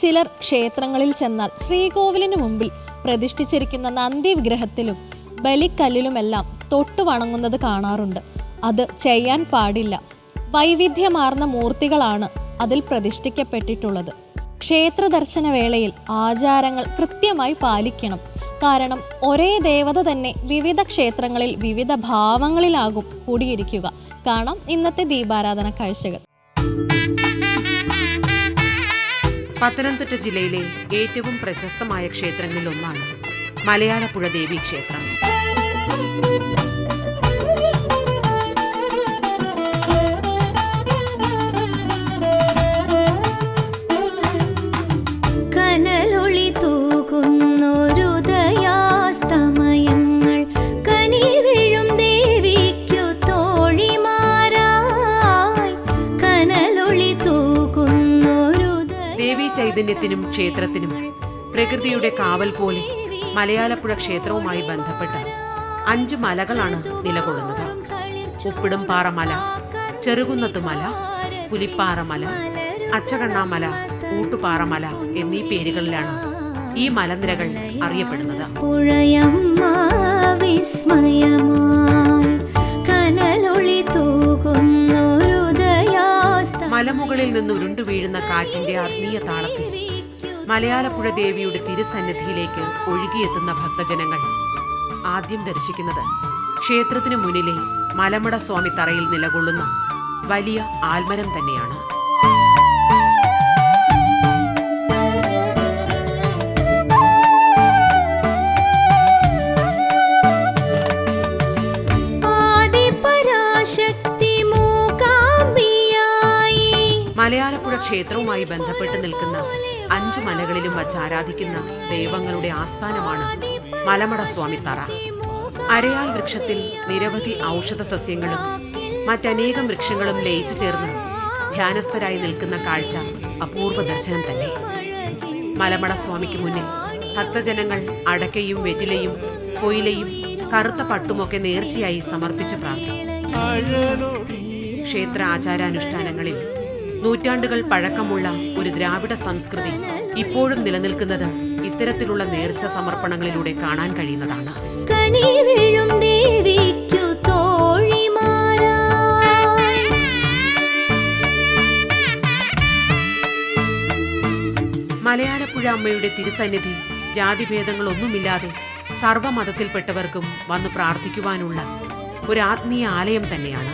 ചിലർ ക്ഷേത്രങ്ങളിൽ ചെന്നാൽ ശ്രീകോവിലിനു മുമ്പിൽ പ്രതിഷ്ഠിച്ചിരിക്കുന്ന നന്ദി വിഗ്രഹത്തിലും ബലിക്കല്ലിലുമെല്ലാം തൊട്ടു വണങ്ങുന്നത് കാണാറുണ്ട്. അത് ചെയ്യാൻ പാടില്ല. വൈവിധ്യമാർന്ന മൂർത്തികളാണ് അതിൽ പ്രതിഷ്ഠിക്കപ്പെട്ടിട്ടുള്ളത്. ക്ഷേത്ര ദർശന വേളയിൽ ആചാരങ്ങൾ കൃത്യമായി പാലിക്കണം. കാരണം ഒരേ ദേവത തന്നെ വിവിധ ക്ഷേത്രങ്ങളിൽ വിവിധ ഭാവങ്ങളിലാകും കൂടിയിരിക്കുക. കാണാം ഇന്നത്തെ ദീപാരാധന കാഴ്ചകൾ. പത്തനംതിട്ട ജില്ലയിലെ ഏറ്റവും പ്രശസ്തമായ ക്ഷേത്രങ്ങളിലൊന്നാണ് മലയാളപ്പുഴ ദേവി ക്ഷേത്രം. ചൈതന്യത്തിനും ക്ഷേത്രത്തിനും പ്രകൃതിയുടെ കാവൽ പോലെ മലയാളപ്പുഴ ക്ഷേത്രവുമായി ബന്ധപ്പെട്ട അഞ്ച് മലകളാണ് നിലകൊള്ളുന്നത്. ഉപ്പിടും പാറമല ചെറുകുന്നത്ത് മല പുലിപ്പാറമല അച്ചകണ്ണാമല ഊട്ടുപാറമല എന്നീ പേരുകളിലാണ് ഈ മലനിരകൾ അറിയപ്പെടുന്നത്. മലമുകളിൽ നിന്ന് ഉരുണ്ടു വീഴുന്ന കാറ്റിന്റെ ആത്മീയ താളത്തിൽ മലയാളപ്പുഴ ദേവിയുടെ തിരുസന്നിധിയിലേക്ക് ഒഴുകിയെത്തുന്ന ഭക്തജനങ്ങൾ ആദ്യം ദർശിക്കുന്നത് ക്ഷേത്രത്തിനു മുന്നിലെ മലമട സ്വാമി തറയിൽ നിലകൊള്ളുന്ന വലിയ ആൽമരം തന്നെയാണ്. മലയാളപ്പുഴ ക്ഷേത്രവുമായി ബന്ധപ്പെട്ട് നിൽക്കുന്ന അഞ്ചു മലകളിലും വച്ച് ആരാധിക്കുന്ന ദൈവങ്ങളുടെ ആസ്ഥാനമാണ് മലമട സ്വാമി തറ. അരയാൽ വൃക്ഷത്തിൽ നിരവധി ഔഷധ സസ്യങ്ങളും മറ്റനേകം വൃക്ഷങ്ങളും ലയിച്ചു ചേർന്ന് ധ്യാനസ്ഥരായി നിൽക്കുന്ന കാഴ്ച അപൂർവ ദർശനം തന്നെ. മലമട സ്വാമിക്ക് മുന്നിൽ ഭക്തജനങ്ങൾ അടക്കയും വെറ്റിലയും കൊയിലയും കറുത്ത പട്ടുമൊക്കെ നേർച്ചയായി സമർപ്പിച്ച് പ്രാർത്ഥിക്കും. ക്ഷേത്ര ആചാരാനുഷ്ഠാനങ്ങളിൽ നൂറ്റാണ്ടുകൾ പഴക്കമുള്ള ഒരു ദ്രാവിഡ സംസ്കൃതി ഇപ്പോഴും നിലനിൽക്കുന്നത് ഇത്തരത്തിലുള്ള നേർച്ച സമർപ്പണങ്ങളിലൂടെ കാണാൻ കഴിയുന്നതാണ്. മലയാളപ്പുഴ അമ്മയുടെ തിരുസന്നിധി ജാതിഭേദങ്ങളൊന്നുമില്ലാതെ സർവമതത്തിൽപ്പെട്ടവർക്കും വന്ന് പ്രാർത്ഥിക്കുവാനുള്ള ഒരു ആത്മീയ ആലയം തന്നെയാണ്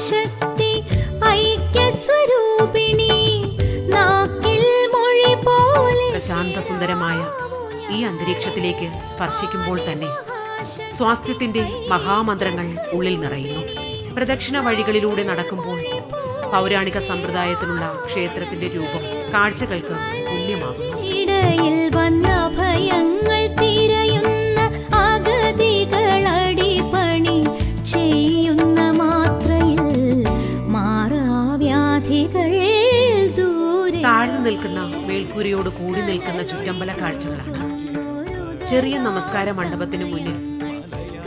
ആദിമഹാശക്തി ഐക്യസ്വരൂപിണി നാക്കിൽ മൊഴി പോലെ പ്രശാന്തസുന്ദരമായ ഈ അന്തരീക്ഷത്തിലേക്ക് സ്പർശിക്കുമ്പോൾ തന്നെ സ്വാസ്ഥ്യത്തിന്റെ മഹാമന്ത്രങ്ങൾ ഉള്ളിൽ നിറയുന്നു. പ്രദക്ഷിണ വഴികളിലൂടെ നടക്കുമ്പോൾ പൗരാണിക സമ്പ്രദായത്തിലുള്ള ക്ഷേത്രത്തിന്റെ രൂപം കാഴ്ചകൾക്ക് തുല്യമാകുന്നു. ഇടയിൽ വന്ന ഭയങ്ങൾ ചുറ്റമ്പല കാഴ്ചകളാണ്. ചെറിയ നമസ്കാര മണ്ഡപത്തിന് മുന്നിൽ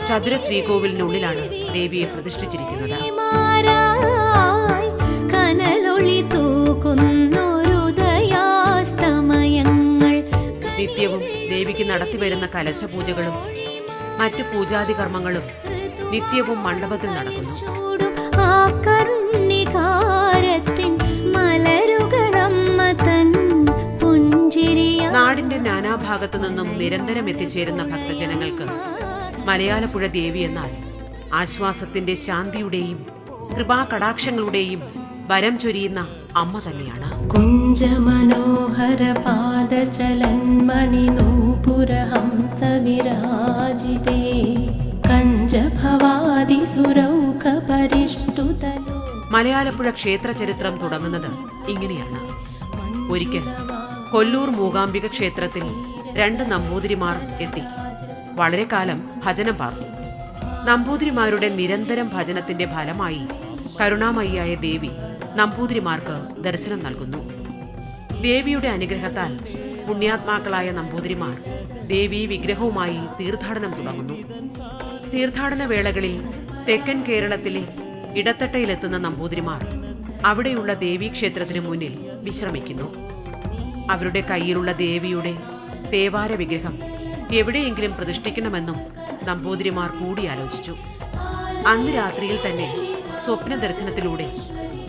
ചതുര ശ്രീകോവിലിനുള്ളിലാണ് ദേവിയെ പ്രതിഷ്ഠിച്ചിരിക്കുന്നത്. നിത്യവും ദേവിക്ക് നടത്തിവരുന്ന കലശപൂജകളും മറ്റു പൂജാതി കർമ്മങ്ങളും നിത്യവും മണ്ഡപത്തിൽ നടക്കുന്നു. നാടിന്റെ നാനാഭാഗത്തു നിന്നും നിരന്തരം എത്തിച്ചേരുന്ന ഭക്തജനങ്ങൾക്ക് മലയാളപ്പുഴ ദേവി എന്നാൽ ആശ്വാസത്തിന്റെ ശാന്തിയുടെയും കൃപാകടാക്ഷങ്ങളുടെയും വരം ചൊരിയുന്ന അമ്മ തന്നെയാണ്. കുഞ്ചമനോഹര കഞ്ചഭവാദിസുരൗഖ പരിഷ്ടുതലോ മലയാളപ്പുഴ ക്ഷേത്ര ചരിത്രം തുടങ്ങുന്നത് ഇങ്ങനെയാണ്. ഒരിക്കൽ കൊല്ലൂർ മൂകാംബിക ക്ഷേത്രത്തിൽ രണ്ട് നമ്പൂതിരിമാർ എത്തി. വളരെ കാലം ഭജനം പാർത്തു. നമ്പൂതിരിമാരുടെ നിരന്തരം ഭജനത്തിന്റെ ഫലമായി കരുണാമയിയായ ദേവി നമ്പൂതിരിമാർക്ക് ദർശനം നൽകുന്നു. ദേവിയുടെ അനുഗ്രഹത്താൽ പുണ്യാത്മാക്കളായ നമ്പൂതിരിമാർ ദേവി വിഗ്രഹവുമായി തീർത്ഥാടനം തുടങ്ങുന്നു. തീർത്ഥാടന വേളകളിൽ തെക്കൻ കേരളത്തിലെ ഇടത്തട്ടയിലെത്തുന്ന നമ്പൂതിരിമാർ അവിടെയുള്ള ദേവീക്ഷേത്രത്തിനു മുന്നിൽ വിശ്രമിക്കുന്നു. അവരുടെ കയ്യിലുള്ള ദേവിയുടെ തേവാര വിഗ്രഹം എവിടെയെങ്കിലും പ്രതിഷ്ഠിക്കണമെന്നും നമ്പൂതിരിമാർ കൂടിയാലോചിച്ചു. അന്ന് രാത്രിയിൽ തന്നെ സ്വപ്ന ദർശനത്തിലൂടെ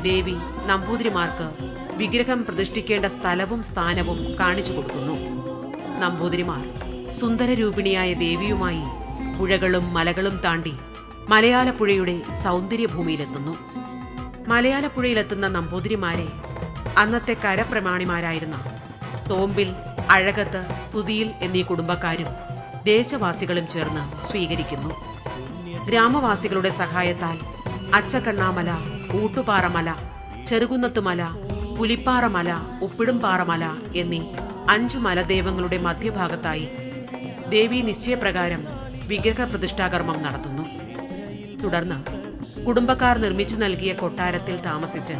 ദേവി നമ്പൂതിരിമാർക്ക് വിഗ്രഹം പ്രതിഷ്ഠിക്കേണ്ട സ്ഥലവും സ്ഥാനവും കാണിച്ചു കൊടുക്കുന്നു. നമ്പൂതിരിമാർ സുന്ദരരൂപിണിയായ ദേവിയുമായി പുഴകളും മലകളും താണ്ടി മലയാളപ്പുഴയുടെ സൗന്ദര്യഭൂമിയിലെത്തുന്നു. മലയാളപ്പുഴയിലെത്തുന്ന നമ്പൂതിരിമാരെ അന്നത്തെ കരപ്രമാണിമാരായിരുന്ന തോമ്പിൽ അഴകത്ത് സ്തുതിയിൽ എന്നീ കുടുംബക്കാരും ദേശവാസികളും ചേർന്ന് സ്വീകരിക്കുന്നു. ഗ്രാമവാസികളുടെ സഹായത്താൽ അച്ചക്കണ്ണാമല ഊട്ടുപാറമല ചെറുകുന്നത്തുമല പുലിപ്പാറമല ഉപ്പിടുംപാറമല എന്നീ അഞ്ചു മലദൈവങ്ങളുടെ മധ്യഭാഗത്തായി ദേവി നിശ്ചയപ്രകാരം വിഗ്രഹ പ്രതിഷ്ഠാകർമ്മം നടത്തുന്നു. തുടർന്ന് കുടുംബക്കാർ നിർമ്മിച്ചു നൽകിയ കൊട്ടാരത്തിൽ താമസിച്ച്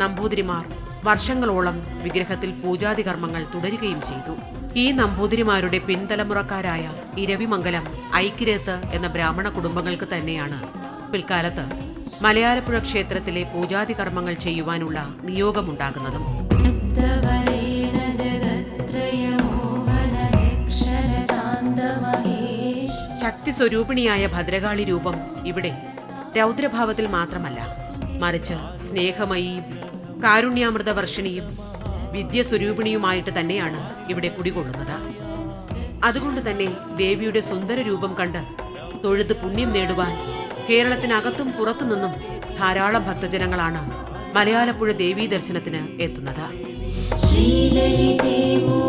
നമ്പൂതിരിമാർ വർഷങ്ങളോളം വിഗ്രഹത്തിൽ പൂജാതി കർമ്മങ്ങൾ തുടരുകയും ചെയ്തു. ഈ നമ്പൂതിരിമാരുടെ പിൻതലമുറക്കാരായ ഇരവിമംഗലം ഐക്യരേത്ത് എന്ന ബ്രാഹ്മണ കുടുംബങ്ങൾക്ക് തന്നെയാണ് പിൽക്കാലത്ത് മലയാളപ്പുഴ ക്ഷേത്രത്തിലെ പൂജാതി കർമ്മങ്ങൾ ചെയ്യുവാനുള്ള നിയോഗമുണ്ടാകുന്നതും. ശക്തി സ്വരൂപിണിയായ ഭദ്രകാളി രൂപം ഇവിടെ രൗദ്രഭാവത്തിൽ മാത്രമല്ല മറിച്ച് സ്നേഹമയി കാരുണ്യാമൃത വർഷിണിയും വിദ്യസ്വരൂപിണിയുമായിട്ട് തന്നെയാണ് ഇവിടെ കുടികൊള്ളുന്നത്. അതുകൊണ്ട് തന്നെ ദേവിയുടെ സുന്ദര രൂപം കണ്ട് തൊഴുത് പുണ്യം നേടുവാൻ കേരളത്തിനകത്തും പുറത്തു നിന്നും ധാരാളം ഭക്തജനങ്ങളാണ് മലയാളപ്പുഴ ദേവീ ദർശനത്തിന് എത്തുന്നത്. ശ്രീലളിതേവോ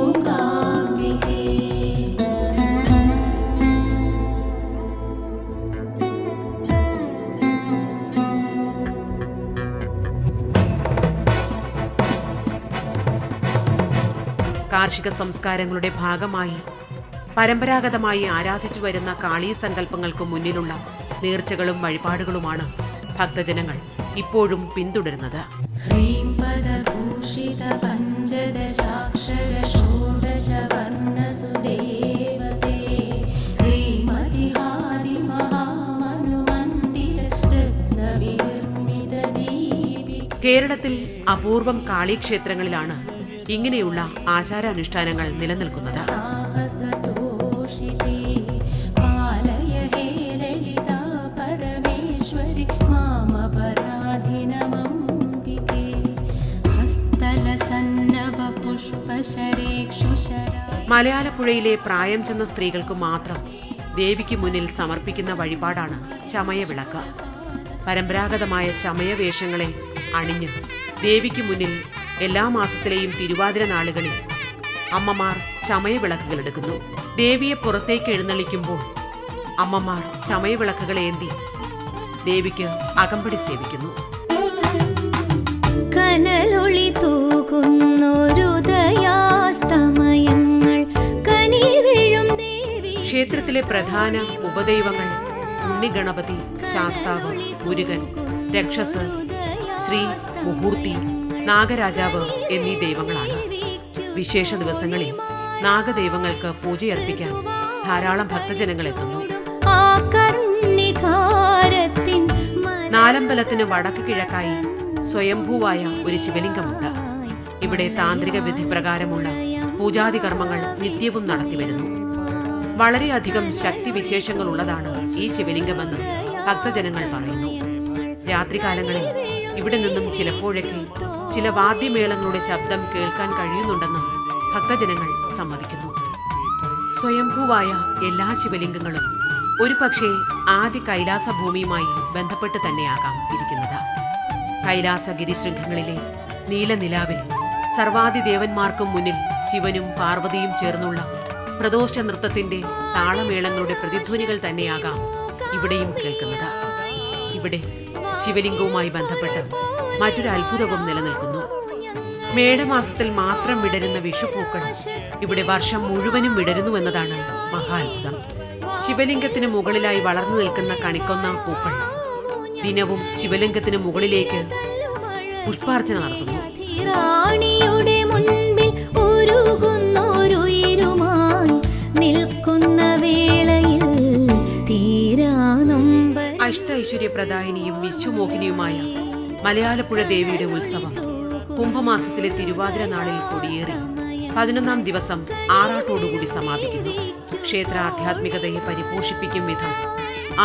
കാർഷിക സംസ്കാരങ്ങളുടെ ഭാഗമായി പരമ്പരാഗതമായി ആരാധിച്ചു വരുന്ന കാളീ സങ്കല്പങ്ങൾക്ക് മുന്നിലുള്ള നേർച്ചകളും വഴിപാടുകളുമാണ് ഭക്തജനങ്ങൾ ഇപ്പോഴും പിന്തുടരുന്നത്. കേരളത്തിൽ അപൂർവം കാളീക്ഷേത്രങ്ങളിലാണ് ഇങ്ങനെയുള്ള ആചാരാനുഷ്ഠാനങ്ങൾ നിലനിൽക്കുന്നത്. മലയാളപ്പുഴയിലെ പ്രായം ചെന്ന സ്ത്രീകൾക്ക് മാത്രം ദേവിക്ക് മുന്നിൽ സമർപ്പിക്കുന്ന വഴിപാടാണ് ചമയവിളക്ക്. പരമ്പരാഗതമായ ചമയവേഷങ്ങളെ അണിഞ്ഞ് ദേവിക്ക് മുന്നിൽ എല്ലാ മാസത്തിലെയും തിരുവാതിര നാളുകളിൽ അമ്മമാർ ചമയവിളക്കുകൾ എടുക്കുന്നു. ദേവിയെ പുറത്തേക്ക് എഴുന്നള്ളിക്കുമ്പോൾ അമ്മമാർ ചമയവിളക്കുകൾ ഏന്തി ദേവിക്ക് അകമ്പടി സേവിക്കുന്നു. കനലൊളി തൂകുന്നൊരുദയാസ്തമയങ്ങൾ കനിവിഴും ക്ഷേത്രത്തിലെ പ്രധാന ഉപദൈവങ്ങൾ ഉണ്ണിഗണപതി ശാസ്താവ് മുരുകൻ രക്ഷസ് ശ്രീ മുഹൂർത്തി നാഗരാജാവ് എന്നീ ദൈവങ്ങളാണ്. വിശേഷ ദിവസങ്ങളിൽ നാഗദൈവങ്ങൾക്ക് പൂജയർപ്പിക്കാൻ ധാരാളം ഭക്തജനങ്ങൾ എത്തുന്നു. നാലമ്പലത്തിന് വടക്ക് കിഴക്കായി സ്വയംഭൂവായ ഒരു ശിവലിംഗമുണ്ട്. ഇവിടെ താന്ത്രിക വിധി പ്രകാരമുള്ള പൂജാതി കർമ്മങ്ങൾ നിത്യവും നടത്തിവരുന്നു വളരെയധികം ശക്തിവിശേഷങ്ങൾ ഉള്ളതാണ് ഈ ശിവലിംഗമെന്ന് ഭക്തജനങ്ങൾ പറയുന്നു. രാത്രികാലങ്ങളിൽ ഇവിടെ നിന്നും ചിലപ്പോഴൊക്കെ ചില വാദ്യമേളങ്ങളുടെ ശബ്ദം കേൾക്കാൻ കഴിയുന്നുണ്ടെന്നും ഭക്തജനങ്ങൾ സമ്മതിക്കുന്നു. സ്വയംഭൂവായ എല്ലാ ശിവലിംഗങ്ങളും ഒരു പക്ഷേ ആദ്യ കൈലാസ ഭൂമിയുമായി ബന്ധപ്പെട്ട് തന്നെയാകാം ഇരിക്കുന്നത്. കൈലാസ ഗിരിശൃംഖങ്ങളിലെ നീലനിലാവിൽ സർവാദി ദേവന്മാർക്കും മുന്നിൽ ശിവനും പാർവതിയും ചേർന്നുള്ള പ്രദോഷ നൃത്തത്തിന്റെ താളമേളങ്ങളുടെ പ്രതിധ്വനികൾ തന്നെയാകാം ഇവിടെയും കേൾക്കുന്നത്. ഇവിടെ ശിവലിംഗവുമായി ബന്ധപ്പെട്ട് മറ്റൊരു അത്ഭുതവും നിലനിൽക്കുന്നു. മേടമാസത്തിൽ മാത്രം വിടരുന്ന വിഷുപൂക്കൾ ഇവിടെ വർഷം മുഴുവനും വിടരുന്നു എന്നതാണ് മഹാത്ഭുതം. ശിവലിംഗത്തിന് മുകളിലായി വളർന്നു നിൽക്കുന്ന കണിക്കൊന്ന പൂക്കൾ ദിനവും ശിവലിംഗത്തിന് മുകളിലേക്ക് പുഷ്പാർച്ചന നടത്തുന്നു. അഷ്ടൈശ്വര്യപ്രദായനിയും അഷ്ട വിശ്വമോഹിനിയുമായ മലയാളപ്പുഴ ദേവിയുടെ ഉത്സവം കുംഭമാസത്തിലെ തിരുവാതിര നാളിൽ കൊടിയേറി പതിനൊന്നാം ദിവസം ആറാട്ടോടുകൂടി സമാപിക്കുന്നു. ക്ഷേത്ര ആധ്യാത്മികതയെ പരിപോഷിപ്പിക്കും വിധം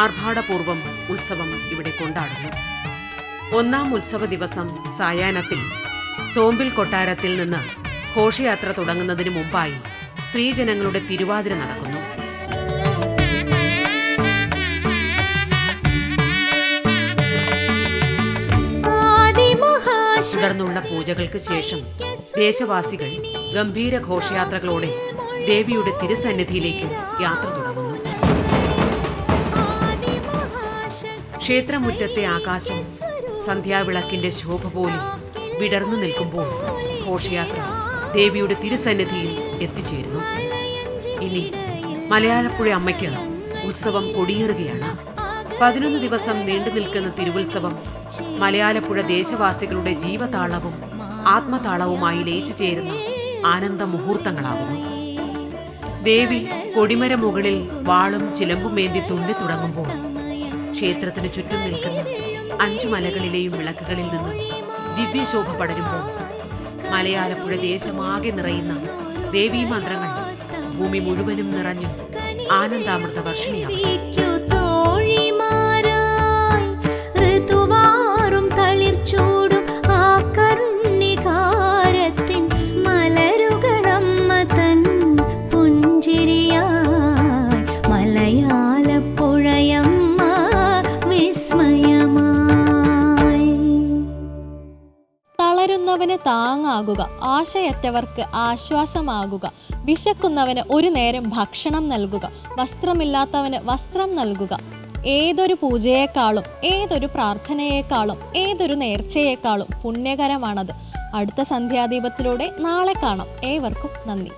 ആർഭാടപൂർവം ഉത്സവം ഇവിടെ കൊണ്ടാടുന്നു. ഒന്നാം ഉത്സവ ദിവസം സായാഹ്നത്തിൽ തോമ്പിൽ കൊട്ടാരത്തിൽ നിന്ന് ഘോഷയാത്ര തുടങ്ങുന്നതിന് മുമ്പായി സ്ത്രീജനങ്ങളുടെ തിരുവാതിര നടക്കുന്നു. തുടർന്നുള്ള പൂജകൾക്ക് ശേഷം ദേശവാസികൾ ഗംഭീര ഘോഷയാത്രകളോടെ ദേവിയുടെ തിരുസന്നിധിയിലേക്ക് യാത്ര തുടങ്ങുന്നു. ക്ഷേത്രമുറ്റത്തെ ആകാശം സന്ധ്യാവിളക്കിന്റെ ശോഭ പോലെ വിടർന്നു നിൽക്കുമ്പോൾ ഘോഷയാത്ര ദേവിയുടെ തിരുസന്നിധിയിൽ എത്തിച്ചേരുന്നു. ഇനി മലയാളപ്പുഴ അമ്മയ്ക്ക് ഉത്സവം കൊടിയേറുകയാണ്. പതിനൊന്ന് ദിവസം നീണ്ടു നിൽക്കുന്ന തിരുവുത്സവം മലയാളപ്പുഴ ദേശവാസികളുടെ ജീവതാളവും ആത്മതാളവുമായി ലയിച്ചു ചേരുന്ന ആനന്ദ മുഹൂർത്തങ്ങളാകുന്നു. ദേവി കൊടിമര മുകളിൽ വാളും ചിലമ്പുമേന്തി തുള്ളി തുടങ്ങുമ്പോൾ ക്ഷേത്രത്തിന് ചുറ്റും നിൽക്കുന്ന അഞ്ചു മലകളിലെയും വിളക്കുകളിൽ നിന്നും ദിവ്യശോഭ പടരുമ്പോൾ മലയാളപ്പുഴ ദേശമാകെ നിറയുന്ന ദേവീ മന്ത്രങ്ങൾ ഭൂമി മുഴുവനും നിറഞ്ഞു ആനന്ദാമൃത വർഷിണിയാകും താങ്ങാകുക. ആശയറ്റവർക്ക് ആശ്വാസമാകുക. വിശക്കുന്നവന് ഒരു നേരം ഭക്ഷണം നൽകുക. വസ്ത്രമില്ലാത്തവന് വസ്ത്രം നൽകുക. ഏതൊരു പൂജയേക്കാളും ഏതൊരു പ്രാർത്ഥനയേക്കാളും ഏതൊരു നേർച്ചയേക്കാളും പുണ്യകരമാണത്. അടുത്ത സന്ധ്യാദീപത്തിലൂടെ നാളെ കാണാം. ഏവർക്കും നന്ദി.